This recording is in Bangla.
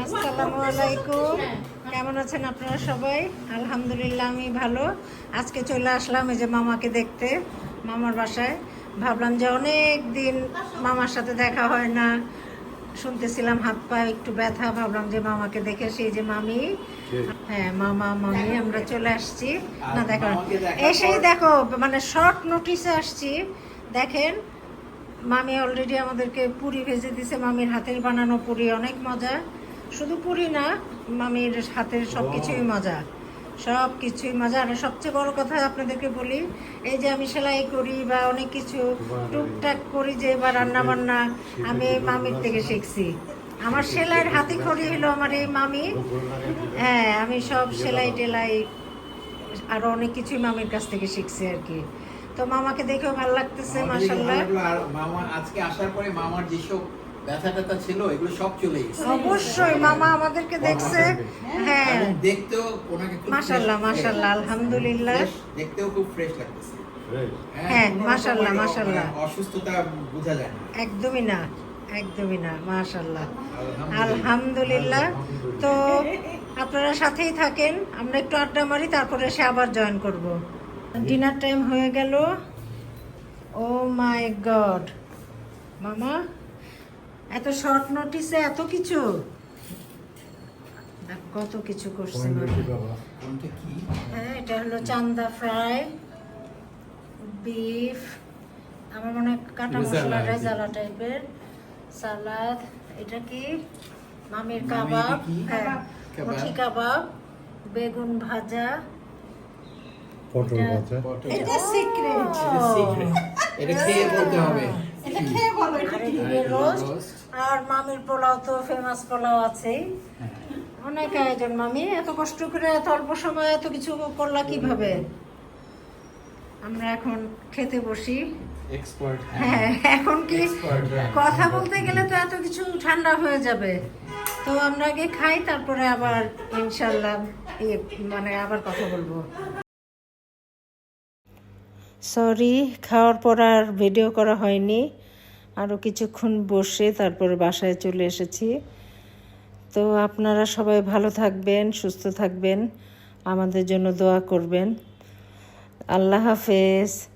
আসসালামু আলাইকুম। কেমন আছেন আপনারা সবাই? আলহামদুলিল্লাহ আমি ভালো। আজকে চলে আসলাম এই যে মামাকে দেখতে মামার বাসায়। ভাবলাম যে অনেক দিন মামার সাথে দেখা হয় না। শুনতেছিলাম হাত পা একটু ব্যথা ভাবলাম যে মামাকে দেখে সেই যে মামি। হ্যাঁ মামা মামি আমরা চলে আসছি। না দেখো এসেই দেখো মানে শর্ট নোটিসে আসছি। দেখেন মামি অলরেডি আমাদেরকে পুরি ভেজে দিছে মামির হাতের বানানো পুরি অনেক মজা। শুধু পুরি না মামির হাতের সব কিছুই মজা। সব কিছুই মজা। আর সবচেয়ে বড় কথা আপনাদেরকে বলি এই যে আমি সেলাই করি বা অনেক কিছু টুকটাক করি যে বা রান্না বান্না আমি মামির থেকে শিখছি। আমার সেলাইয়ের হাতে খড়ি হলো আমার এই মামি। হ্যাঁ আমি সব সেলাই টেলাই আরও অনেক কিছুই মামির কাছ থেকে শিখছি আর কি। তো মামাকে দেখেও ভালো লাগতেছে মাসাল্লাহ মামা আজকে আসার পরে মামার যেসব ব্যথা ট্যাথা ছিল এগুলো সব চলে গেছে। অবশ্যই মামা আমাদেরকে দেখছে। হ্যাঁ। এবং দেখতেও ওনাকে খুব মাশাল্লাহ আলহামদুলিল্লাহ। দেখতেও খুব ফ্রেশ লাগতেছে। হ্যাঁ, কোনো মাশাআল্লাহ, মাশাআল্লাহ। অসুস্থতা বোঝা যায় না। একদমই না একদমই না মাশাল্লাহ আলহামদুলিল্লাহ। আলহামদুলিল্লাহ। তো আপনারা সাথেই থাকেন আমরা একটু আড্ডা মারি তারপরে এসে আবার জয়েন করব। ডিনার টাইম হয়ে গেল। ও মাই গড মামা? এত শর্ট নোটিসে এত কিছু? দেখ, কত কিছু করছে মামা কোনটা কি? হ্যাঁ এটা হলো চান্দা ফ্রাই বিফ আমার মনে হয় কাটা মশলা। রেজালা টাইপের সালাদ এটা কি? মামির কাবাব। হ্যাঁ কাবাব। মুঠি কাবাব বেগুন ভাজা। পটল এটা- ভাজা। এটা সিক্রেট এটা secret। খেয়ে বলতে হবে। এটা খেয়ে বলো এটা কি? রোস্ট। আর মামির পোলাও তো ফেমাস পোলাও আছেই। হ্যাঁ। অনেক আয়োজন মামি এত কষ্ট করে এত অল্প সময়ে এত কিছু করলা কীভাবে? আমরা এখন খেতে বসি। হ্যাঁ। এখন কি হ্যাঁ। কথা বলতে গেলে তো এত কিছু ঠান্ডা হয়ে যাবে। তো আমরা আগে খাই তারপরে আবার ইনশাল্লাহ ইয়ে মানে আবার কথা বলব। সরি খাওয়ার পর আর ভিডিও করা হয়নি। আরও কিছুক্ষণ বসে তারপর বাসায় চলে এসেছি। তো আপনারা সবাই ভালো থাকবেন, সুস্থ থাকবেন। আমাদের জন্য দোয়া করবেন। আল্লাহ হাফেজ।